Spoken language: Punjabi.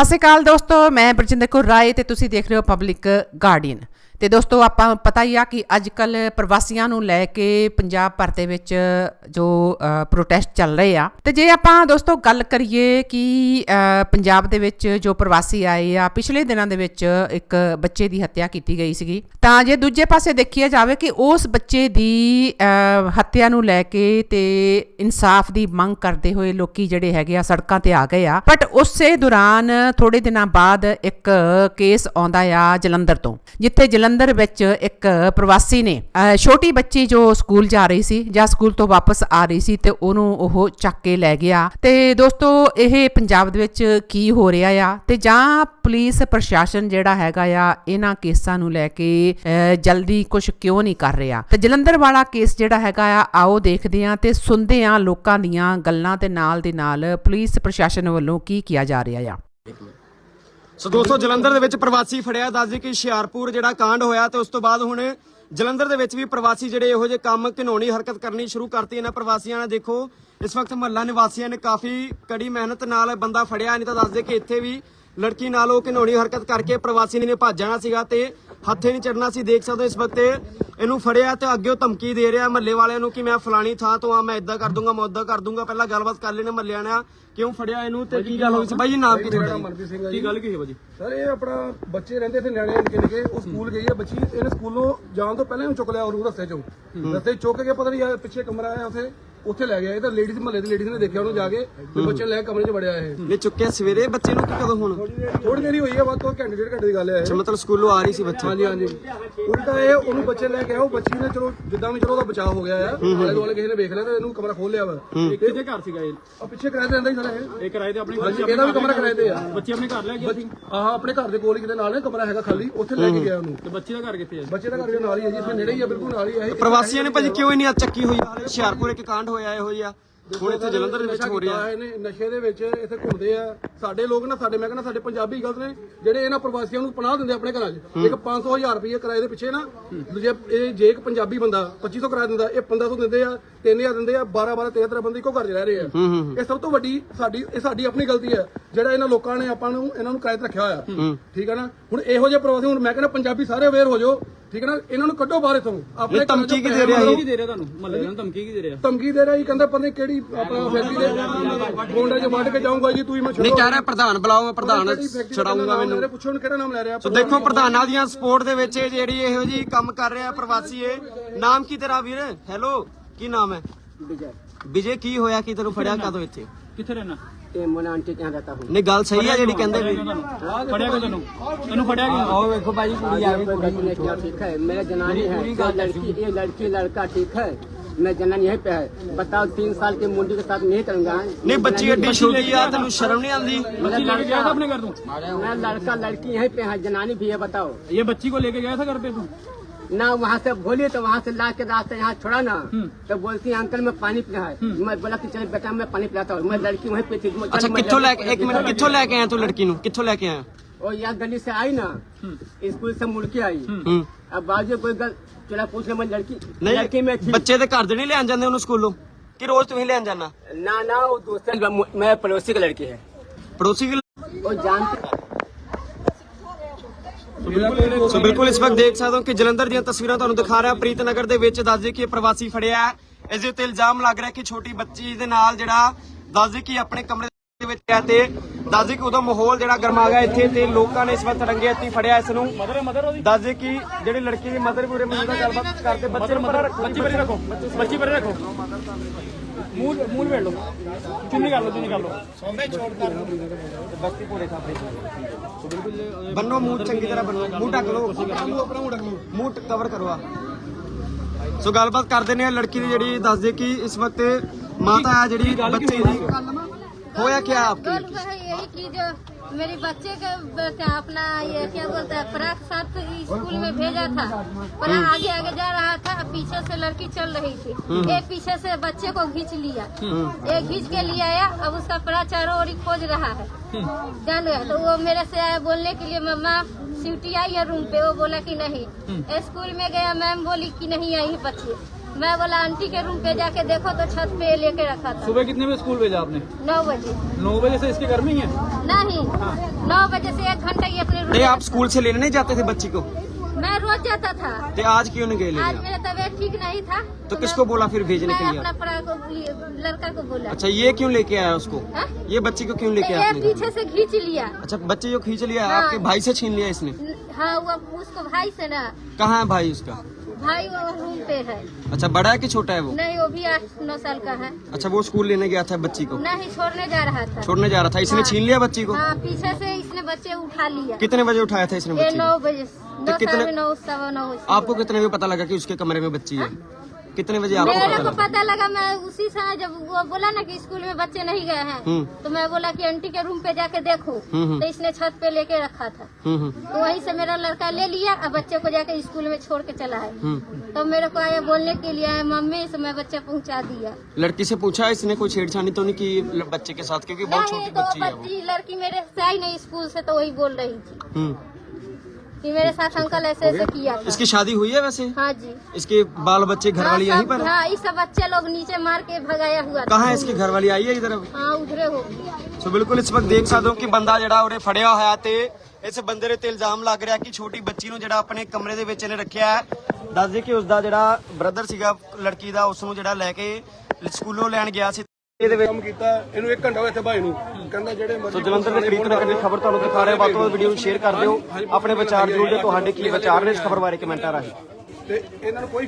ਸਤਿ ਸ਼੍ਰੀ ਅਕਾਲ ਦੋਸਤੋ, ਮੈਂ ਬਰਜਿੰਦਰ ਕੌਰ ਰਾਏ ਤੇ ਤੁਸੀਂ ਦੇਖ ਰਹੇ ਹੋ ਪਬਲਿਕ ਗਾਰਡੀਅਨ ਤੇ ਦੋਸਤੋ, ਆਪਾਂ ਪਤਾ ਹੀ ਆ ਕਿ ਅੱਜ ਕੱਲ ਪ੍ਰਵਾਸੀਆਂ ਨੂੰ ਲੈ ਕੇ ਪੰਜਾਬ ਭਰ ਦੇ ਵਿੱਚ ਜੋ ਪ੍ਰੋਟੈਸਟ ਚੱਲ ਰਹੇ ਆ। ਤੇ ਜੇ ਆਪਾਂ ਦੋਸਤੋ ਗੱਲ ਕਰੀਏ ਕਿ ਪੰਜਾਬ ਦੇ ਵਿੱਚ ਜੋ ਪ੍ਰਵਾਸੀ ਆਏ ਆ, ਪਿਛਲੇ ਦਿਨਾਂ ਦੇ ਵਿੱਚ ਇੱਕ ਬੱਚੇ ਦੀ ਹੱਤਿਆ ਕੀਤੀ ਗਈ ਸੀਗੀ, ਤਾਂ ਜੇ ਦੂਜੇ ਪਾਸੇ ਦੇਖਿਆ ਜਾਵੇ ਕਿ ਉਸ ਬੱਚੇ ਦੀ ਹੱਤਿਆ ਨੂੰ ਲੈ ਕੇ ਤੇ ਇਨਸਾਫ ਦੀ ਮੰਗ ਕਰਦੇ ਹੋਏ ਲੋਕੀ ਜਿਹੜੇ ਹੈਗੇ ਆ, ਸੜਕਾਂ ਤੇ ਆ ਗਏ ਆ। ਬਟ ਉਸੇ ਦੌਰਾਨ ਥੋੜੇ ਦਿਨਾਂ ਬਾਅਦ ਇੱਕ ਕੇਸ ਆਉਂਦਾ ਆ ਜਲੰਧਰ ਤੋਂ, ਜਿੱਥੇ ਜਲੰਧਰ ਵਿੱਚ ਇੱਕ ਪ੍ਰਵਾਸੀ ਨੇ ਛੋਟੀ ਬੱਚੀ ਜੋ ਸਕੂਲ ਜਾ ਰਹੀ ਸੀ ਜਾਂ ਸਕੂਲ ਤੋਂ ਵਾਪਸ ਆ ਰਹੀ ਸੀ ਤੇ ਉਹਨੂੰ ਉਹ ਚੱਕ ਕੇ ਲੈ ਗਿਆ। ਤੇ ਦੋਸਤੋ, ਇਹ ਪੰਜਾਬ ਦੇ ਵਿੱਚ ਕੀ ਹੋ ਰਿਹਾ ਆ ਤੇ ਜਾਂ ਪੁਲਿਸ ਪ੍ਰਸ਼ਾਸਨ ਜਿਹੜਾ ਹੈਗਾ ਆ, ਇਹਨਾਂ ਕੇਸਾਂ ਨੂੰ ਲੈ ਕੇ ਜਲਦੀ ਕੁਝ ਕਿਉਂ ਨਹੀਂ ਕਰ ਰਿਹਾ? ਤੇ ਜਲੰਧਰ ਵਾਲਾ ਕੇਸ ਜਿਹੜਾ ਹੈਗਾ ਆ, ਆਓ ਦੇਖਦੇ ਆ ਤੇ ਸੁਣਦੇ ਆ ਲੋਕਾਂ ਦੀਆਂ ਗੱਲਾਂ ਤੇ ਨਾਲ ਦੇ ਨਾਲ ਪੁਲਿਸ ਪ੍ਰਸ਼ਾਸਨ ਵੱਲੋਂ ਕੀ ਕੀਤਾ ਜਾ ਰਿਹਾ ਆ। ਸੋ ਦੋਸਤੋ, ਜਲੰਧਰ ਦੇ ਵਿੱਚ ਪ੍ਰਵਾਸੀ ਫੜਿਆ ਦੱਸਦੇ ਕਿ ਹੁਸ਼ਿਆਰਪੁਰ ਜਿਹੜਾ ਕਾਂਡ ਹੋਇਆ ਤੇ ਉਸ ਤੋਂ ਬਾਅਦ ਹੁਣ ਜਲੰਧਰ ਦੇ ਵਿੱਚ ਵੀ ਪ੍ਰਵਾਸੀ ਜਿਹੜੇ ਇਹੋ ਜਿਹੇ ਕੰਮ ਘਿਨੌਣੀ ਹਰਕਤ ਕਰਨੀ ਸ਼ੁਰੂ ਕਰਤੀ ਇਹਨਾਂ ਪ੍ਰਵਾਸੀਆਂ ਨੇ। ਦੇਖੋ, ਇਸ ਵਕਤ ਮਹੱਲਾ ਨਿਵਾਸੀਆਂ ਨੇ ਕਾਫੀ ਕੜੀ ਮਿਹਨਤ ਨਾਲ ਬੰਦਾ ਫੜਿਆ, ਨਹੀਂ ਤਾਂ ਦੱਸਦੇ ਕਿ ਇੱਥੇ ਵੀ ਲੜਕੀ ਨਾਲ ਉਹ ਘਿਨੌਣੀ ਹਰਕਤ ਕਰਕੇ ਪ੍ਰਵਾਸੀ ਨੇ ਭੱਜ ਜਾਣਾ ਸੀਗਾ ਤੇ ਹੱਥੇ ਨਹੀਂ ਚੜਨਾ ਸੀ ਦੇਖ ਸਕਦੇ ਹੋ ਇਸ ਵਕਤ ਇਹਨੂੰ ਫੜਿਆ ਤੇ ਅੱਗੇ ਉਹ ਧਮਕੀ ਦੇ ਰਿਹਾ ਮਹੱਲੇ ਵਾਲਿਆਂ ਨੂੰ ਕਿ ਮੈਂ ਫਲਾਣੀ ਥਾਂ ਤੋਂ ਆ ਮੈਂ ਇਦਾਂ ਕਰ ਦੂੰਗਾ ਮੈਂ ਉਦਾਂ ਕਰ ਦੂੰਗਾ ਪਹਿਲਾਂ ਗੱਲਬਾਤ ਕਰ ਲੈਣੇ ਮਹੱਲਿਆਂ ਨਾਲ ਕਿਉਂ ਫੜਿਆ ਇਹਨੂੰ ਤੇ ਕੀ ਗੱਲ ਹੋਈ ਸੀ? ਬਾਈ ਜੀ ਨਾਮ ਕੀ ਤੁਹਾਡਾ ਮਨਪ੍ਰੀਤ ਸਿੰਘ ਆ ਜੀ। ਕੀ ਗੱਲ ਕੀ ਹੋਈ ਬਾਜੀ ਸਰ ਇਹ ਆਪਣਾ ਬੱਚੇ ਰਹਿੰਦੇ ਇੱਥੇ ਨਿਆਣੇ ਨਿੱਕੇ ਨਿੱਕੇ ਉਹ ਸਕੂਲ ਗਈ ਹੈ ਬੱਚੀ ਇਹਨੇ ਸਕੂਲੋਂ ਜਾਣ ਤੋਂ ਪਹਿਲਾਂ ਹੀ ਚੁੱਕ ਲਿਆ ਉਹਨੂੰ ਰਸਤੇ ਚੋਂ। ਰਸਤੇ ਚੁੱਕ ਕੇ ਪਤਾ ਨਹੀਂ ਯਾਰ ਪਿੱਛੇ ਕਮਰਾ ਆਇਆ ਉੱਥੇ। ਉੱਥੇ ਲੈ ਗਿਆ। ਇਹ ਤਾਂ ਲੇਡੀਜ਼ ਮਹੱਲੇ ਦੀ ਲੇਡੀਜ਼ ਨੇ ਦੇਖਿਆ ਉਹਨੂੰ ਜਾ ਕੇ ਵੀ ਬੱਚੇ ਨੂੰ ਲੈ ਕੇ ਕਮਰੇ 'ਚ ਵੜਿਆ ਇਹ। ਨੇ ਚੁੱਕਿਆ ਸਵੇਰੇ ਬੱਚੇ ਨੂੰ ਕਿ ਕਦੋਂ ਹੁਣ? ਥੋੜੀ ਦੇਰੀ ਹੋਈ ਹੈ ਬਾਅਦ ਤੋਂ ਘੰਟੇ ਡੇਢ ਘੰਟੇ ਦੀ ਗੱਲ ਹੈ ਅੱਛਾ ਮਤਲਬ ਸਕੂਲੋਂ ਆ ਰਹੀ ਸੀ ਬੱਚਾ। ਹਾਂਜੀ ਹਾਂਜੀ। ਉਲਟਾ ਇਹ ਉਹਨੂੰ ਬੱਚੇ ਲੈ ਕੇ ਆਇਆ ਉਹ ਬੱਚੀ ਨੇ ਚਲੋ ਜਿੱਦਾਂ ਵੀ ਚਲੋ ਉਹਦਾ ਬਚਾਅ ਹੋ ਗਿਆ ਆ। ਆਲੇ ਦੁਆਲੇ ਕਿਸੇ ਨੇ ਵੇਖ ਲਿਆ ਤੇ ਇਹਨੂੰ ਕਮਰਾ ਖੋਲ ਲਿਆ ਵਾ। ਕਿਹਦੇ ਘਰ ਸੀਗਾ ਇਹ। ਆ ਪਿੱਛੇ ਕਿਰਾਏ ਤੇ ਰਹਿੰਦਾ ਹੀ ਸਾਰਾ ਇਹ। ਇਹ ਕਿਰਾਏ ਤੇ ਆਪਣੇ ਹਾਂਜੀ ਇਹਦਾ ਵੀ ਕਮਰਾ ਕਿਰਾਏ ਤੇ ਆ। ਬੱਚੇ ਆਪਣੇ ਘਰ ਲੈ ਗਿਆ ਸੀ। ਆਹ ਆਪਣੇ ਘਰ ਦੇ ਕੋਲ ਹੀ ਕਿਤੇ ਨਾਲ ਨੇ ਕਮਰਾ ਹੈਗਾ ਖਾਲੀ ਉੱਥੇ ਲੈ ਕੇ ਗਿਆ ਉਹਨੂੰ। ਤੇ ਬੱਚੇ ਦਾ ਘਰ ਕਿੱਥੇ ਹੈ ਬੱਚੇ ਦਾ ਘਰ ਵੀ ਨਾਲ ਹੀ ਹੈ ਜੀ ਇੱਥੇ ਨੇੜੇ ਹੀ ਆ ਬਿਲਕੁਲ ਨਾਲ ਹੀ ਹੈ ਇਹ ਪ੍ਰਵਾਸੀਆਂ ਨੇ ਭਾਜੀ ਕਿਉਂ ਇੰਨੀ ਅੱਤ ਚੱਕੀ ਹੋਈ ਆ ਹੁਸ਼ਿਆਰਪੁਰ ਇੱਕ ਕਾਂਡ ਹੋਇਆ ਇਹੋ ਜਿਹਾ ਹੁਣ ਇੱਥੇ ਜਲੰਧਰ ਦੇ ਵਿੱਚ ਹੋ ਰਿਹਾ। ਨੇ ਨਸ਼ੇ ਦੇ ਵਿੱਚ ਇੱਥੇ ਘੁੰਮਦੇ ਆ। ਸਾਡੇ ਲੋਕ ਨਾ ਸਾਡੇ ਮੈਂ ਕਹਿੰਦਾ ਸਾਡੇ ਪੰਜਾਬੀ ਗਲਤ ਨੇ ਜਿਹੜੇ ਇਹਨਾਂ ਪ੍ਰਵਾਸੀਆਂ ਨੂੰ ਪਨਾਹ ਦਿੰਦੇ ਆਪਣੇ ਘਰਾਂ 'ਚ। ਇੱਕ 500 ਹਜ਼ਾਰ ਰੁਪਏ ਕਿਰਾਏ ਦੇ ਪਿੱਛੇ ਨਾ ਦੂਜੇ ਇਹ ਜੇ ਇੱਕ ਪੰਜਾਬੀ ਬੰਦਾ 2500 ਕਿਰਾਇਆ ਦਿੰਦਾ ਇਹ 1500 ਦਿੰਦੇ ਆ 3000 ਦਿੰਦੇ ਆ 12 12 13 13 ਬੰਦੇ ਇੱਕੋ ਘਰ 'ਚ ਰਹਿ ਰਹੇ ਆ। ਇਹ ਸਭ ਤੋਂ ਵੱਡੀ ਸਾਡੀ ਇਹ ਸਾਡੀ ਆਪਣੀ ਗਲਤੀ ਹੈ। ਜਿਹੜਾ ਇਹਨਾਂ ਲੋਕਾਂ ਨੇ ਆਪਾਂ ਨੂੰ ਇਹਨਾਂ ਨੂੰ ਕਿਰਾਏ ਤੇ ਰੱਖਿਆ ਹੋਇਆ। ਠੀਕ ਹੈ ਨਾ? ਹੁਣ ਇਹੋ ਜਿਹੇ ਪ੍ਰਵਾਸੀ ਹੁਣ ਮੈਂ ਕਹਿੰਦਾ ਪੰਜਾਬੀ ਸਾਰੇ ਅਵੇਅਰ ਹੋ ਜਾਓ। ਠੀਕ ਹੈ ਨਾ? ਇਹਨਾਂ ਨੂੰ ਕੱਢੋ ਬਾਹਰ ਇਥੋਂ। ਆਪਣੇ ਧਮਕੀ ਕੀ ਦੇ ਰਿਹਾ ਮਾਰੋ। ਕੀ ਦੇ ਰਿਹਾ ਤੁਹਾਨੂੰ? ਮਹੱਲੇ ਨੂੰ ਧਮਕੀ ਕੀ ਦੇ ਰਿਹਾ? ਧਮਕੀ ਦੇ ਰਿਹਾ ਜੀ ਕਹਿੰਦਾ ਪਤਾ ਕਿਹੜੀ ਆਪਣਾ ਫੈਕਟਰੀ ਦੇ ਗੋਂਡਾ 'ਚ ਵੱਢ ਕੇ ਜਾਊਂਗਾ ਜੀ ਤੁਸੀਂ ਮੈਂ ਨਹੀਂ ਕਹਿ ਰਿਹਾ ਪ੍ਰਧਾਨ ਬੁਲਾਓ ਮੈਂ ਪ੍ਰਧਾਨ ਛਡਾਉਂਗਾ ਮੈਨੂੰ। ਪੁੱਛੋ ਉਹਨੂੰ ਕਿਹੜਾ ਨਾਮ ਲੈ ਰਿਹਾ? ਸੋ ਦੇਖੋ ਪ੍ਰਧਾਨਾਂ ਦੀਆਂ ਸਪੋਰਟ ਦੇ ਵਿੱਚ ਇਹ ਜਿਹੜੀ ਇਹੋ ਜੀ ਕੰਮ ਕਰ ਰਿਹਾ ਪ੍ਰਵਾਸੀ ਇਹ। ਨਾਮ ਕੀ ਤੇਰਾ ਵੀਰ? ਹੈਲੋ ਕੀ ਨਾਮ ਹੈ? ਵਿਜੇ ਕੀ ਹੋਇਆ? ਕੀ ਤੈਨੂੰ ਫੜਿਆ? ਕਦੋਂ ਇੱਥੇ? ਕਿੱਥੇ ਰਹਿਣਾ ਤੇ ਮੋਨਾ ਆਂਟੀ ਕੇ यहाँ रहता हूँ ਨਹੀਂ ਗੱਲ ਸਹੀ ਹੈ ਜਿਹੜੀ ਕਹਿੰਦੇ ਵੀ ਫੜਿਆ ਕਿ ਤੈਨੂੰ ਤੈਨੂੰ ਫੜਿਆ ਕਿ और देखो भाई कुड़ी आ गई कुड़ी ने क्या ठीक है मेरा जनानी है ये लड़की ये लड़की लड़का ठीक है मैं जनानी यहीं पे है बताओ तीन साल के मुंडी के साथ नहीं करूंगा ਨਹੀਂ ਬੱਚੀ ਐਡੀ ਛੋਟੀ ਆ ਤੈਨੂੰ ਸ਼ਰਮ ਨਹੀਂ ਆਉਂਦੀ बच्ची लेके गया था अपने घर तू मैं लड़का लड़की यहीं पे है जनानी भी है बताओ ये बच्ची को लेके गया था घर पे तू ना वहाँ से बोलिए तो वहाँ से ला के रास्ते यहाँ छोड़ा ना तो बोलती है अंकल मैं पानी पीना है मैं बोला कि चल बेटा मैं पानी पिलाता हूँ मैं लड़की वहीं पे थी मैं- ਅੱਛਾ चल, मैं ਕਿੱਥੋਂ ਲੈ लड़की- ਕੇ ਇੱਕ ਮਿੰਟ ਕਿੱਥੋਂ ਲੈ ਕੇ ਆਇਆ ਤੂੰ ਲੜਕੀ ਨੂੰ ਕਿੱਥੋਂ ਲੈ ਕੇ ਆਇਆ और यहाँ गली से आई ना स्कूल से मुड़ के आई ਹੂੰ अब बाजू कोई गल चला पूछ ले मैं लड़की लड़की में ਨਹੀਂ थी ਬੱਚੇ ਦੇ ਘਰ ਦੇ ਨਹੀਂ ਲੈਣ ਜਾਂਦੇ ਉਹਨੂੰ ਸਕੂਲੋਂ ਕਿ रੋज ਤੁਸੀਂ ਲੈਣ ਜਾਣਾ ना ना वो दूसरे मैं पड़ोसी की लड़की है ਪੜੋਸੀ ਵੀ वो जानते ਸੋ ਬਿਲਕੁਲ ਇਸ ਵਕਤ ਦੇਖ ਸਕਦੇ ਹੋ ਕਿ ਜਲੰਧਰ ਦੀਆਂ ਤਸਵੀਰਾਂ ਤੁਹਾਨੂੰ ਦਿਖਾ ਰਿਹਾ। ਪ੍ਰੀਤਨਗਰ ਦੇ ਵਿੱਚ ਦੱਸਦੇ ਕਿ ਇਹ ਪ੍ਰਵਾਸੀ ਫੜਿਆ ਹੈ। ਇਸ ਦੇ ਉੱਤੇ ਇਲਜ਼ਾਮ ਲੱਗ ਰਿਹਾ ਕਿ ਛੋਟੀ ਬੱਚੀ ਦੇ ਨਾਲ ਜਿਹੜਾ ਦੱਸਦੇ ਕਿ ਆਪਣੇ ਕਮਰੇ ਦੇ ਵਿੱਚ ਹੈ ਤੇ ਦੱਸਦੇ ਕਿ ਉਦੋਂ ਮਾਹੌਲ ਜਿਹੜਾ ਗਰਮਾ ਗਿਆ ਇੱਥੇ ਤੇ ਲੋਕਾਂ ਨੇ ਇਸ ਵਕਤ ਰੰਗੇ ਹੱਥੀ ਫੜਿਆ ਇਸ ਨੂੰ। ਦੱਸਦੇ ਕਿ ਜਿਹੜੀ ਲੜਕੀ ਦੀ ਮਦਰ ਪੂਰੇ ਮੌਜੂਦਾ ਗੱਲਬਾਤ ਕਰਦੇ ਬੱਚੇ ਨੂੰ ਪਰਾਂ ਰੱਖੋ। ਸੋ ਬੰਨੋ ਮੂੰਹ ਚੰਗੀ ਤਰ੍ਹਾਂ ਮੂੰਹ ਢੱਕ ਲਓ। ਮੂੰਹ ਕਵਰ ਕਰੋ ਸੋ ਗੱਲਬਾਤ ਕਰਦੇ ਨੇ ਲੜਕੀ ਦੀ ਜਿਹੜੀ ਦੱਸਦੇ ਕਿ ਇਸ ਵਕਤ ਮਾਤਾ ਹੈ ਜਿਹੜੀ ਬੱਚੇ ਦੀ ਹੋਇਆ ਕੀ ਆਪਕੀ मेरी बच्चे के क्या अपना ये क्या बोलते हैं फ्रॉक साथ स्कूल में भेजा था। पर आगे आगे जा रहा था पीछे से लड़की चल रही थी। एक पीछे से बच्चे को खींच लिया। एक खींच के लिए आया अब उसका परा चारों ओर खोज रहा है। जान गया। तो वो मेरे से आया बोलने के लिए मम्मा सीटी आई है रूम पे। वो बोला कि नहीं। स्कूल में गया मैम बोली कि नहीं आई बच्चे। मैं बोला आंटी के रूम पे जाके देखो तो छत पे लेके रखा था। सुबह कितने बजे स्कूल भेजा आपने? नौ बजे। नौ बजे से इसके घर में ही है? नहीं नौ बजे से एक घंटा ही अपने रूम नहीं आप स्कूल से लेने नहीं जाते थे बच्ची को? मैं रोज जाता था। तो आज क्यों नहीं गए आज मेरा तबीयत ठीक नहीं था तो मैं- किसको बोला फिर भेजने के लिए? अपना को लड़का को बोला। अच्छा ये क्यों लेके आया उसको? हाँ? ये बच्ची को क्यों लेके आया पीछे से खींच लिया। अच्छा बच्चे को खींच लिया हाँ। आपके भाई से छीन लिया इसने? हाँ वो उसको भाई से ना। कहाँ है भाई उसका? भाई वो रूम पे है। अच्छा बड़ा है कि छोटा है वो? नहीं वो भी आठ नौ साल का है। अच्छा वो स्कूल लेने गया था बच्ची को? नहीं छोड़ने जा रहा था। छोड़ने जा रहा था। इसने हाँ। छीन लिया बच्ची को? हाँ पीछे से इसने बच्चे उठा लिया कितने बजे उठाया था इसने नौ बजे तो नौ कितने- नौ सवा नौ आपको कितने बजे पता लगा की उसके कमरे में बच्ची है? कितने बजे आपको मेरे को पता लगा मैं उसी समय जब वो बोला ना कि स्कूल में बच्चे नहीं गए हैं हम्म। तो मैं बोला कि आंटी के रूम पे जाके देखो हम्म, हम्म। तो इसने छत पे लेके रखा था। तो वहीं से मेरा लड़का ले लिया और बच्चे को जाके स्कूल में छोड़ के चला है तो मेरे को आया बोलने के लिए आया मम्मी से मैं बच्चा पहुँचा दिया। लड़की से पूछा इसने कोई छेड़छाड़ी तो नहीं की बच्चे के साथ? क्योंकि बहुत छोटी तो बच्ची है लड़की मेरे से आई नहीं स्कूल से तो वही बोल रही थी। कि मेरे साथ अंकल ऐसे ऐसे किया था इसकी शादी हुई है वैसे हाँ जी इसके बाल बच्चे घर हाँ, वाली यहीं सब- पर है? हाँ ये सब बच्चे लोग नीचे मार के भगाया हुआ था कहाँ है इसकी घर वाली आई है इधर अब हाँ उधरे हो गया ਸੋ ਬਿਲਕੁਲ ਇਸ ਵਕਤ ਦੇਖ ਸਕਦੇ ਹੋ ਕਿ ਬੰਦਾ ਜਿਹੜਾ ਉਹਨੇ ਫੜਿਆ ਹੋਇਆ ਤੇ ਇਸ ਬੰਦੇ ਦੇ ਤੇ ਇਲਜ਼ਾਮ ਲੱਗ ਰਿਹਾ ਕਿ ਛੋਟੀ ਬੱਚੀ ਨੂੰ ਜਿਹੜਾ ਆਪਣੇ ਕਮਰੇ ਦੇ ਵਿੱਚ ਇਹਨੇ ਰੱਖਿਆ ਹੈ ਦੱਸ ਦੇ ਕਿ ਉਸ ਦਾ ਜਿਹੜਾ ਬ੍ਰਦਰ ਸੀਗਾ ਲੜਕੀ ਦਾ ਉਸ ਨੂੰ ਜਿਹੜਾ ਲੈ ਕੇ ਸਕੂਲੋਂ ਲੈਣ ਗਿਆ ਸੀ ਇਹਦੇ ਵਿੱਚ ਕੰਮ ਕੀਤਾ ਇਹਨੂੰ 1 ਘੰਟਾ ਹੋਇਆ ਇੱਥੇ ਭਾਈ ਨੂੰ। ਕਹਿੰਦਾ ਜਿਹੜੇ ਸੋ ਮਰਜ਼ੀ ਜਲੰਧਰ ਦੇ ਕਰੀਬ ਨਗਰ ਦੀ ਖਬਰ ਤੁਹਾਨੂੰ ਦਿਖਾ ਰਹੇ ਹਾਂ। ਵੱਧ ਤੋਂ ਵੱਧ ਵੀਡੀਓ ਨੂੰ ਸ਼ੇਅਰ ਕਰ ਦਿਓ। ਆਪਣੇ ਵਿਚਾਰ ਦਿਓ ਤੁਹਾਡੇ ਕੀ ਵਿਚਾਰ ਨੇ ਇਸ ਖਬਰ ਬਾਰੇ ਕਮੈਂਟਾਂ ਰਾਹੀਂ। ਤੇ ਇਹਨਾਂ ਨੂੰ ਕੋਈ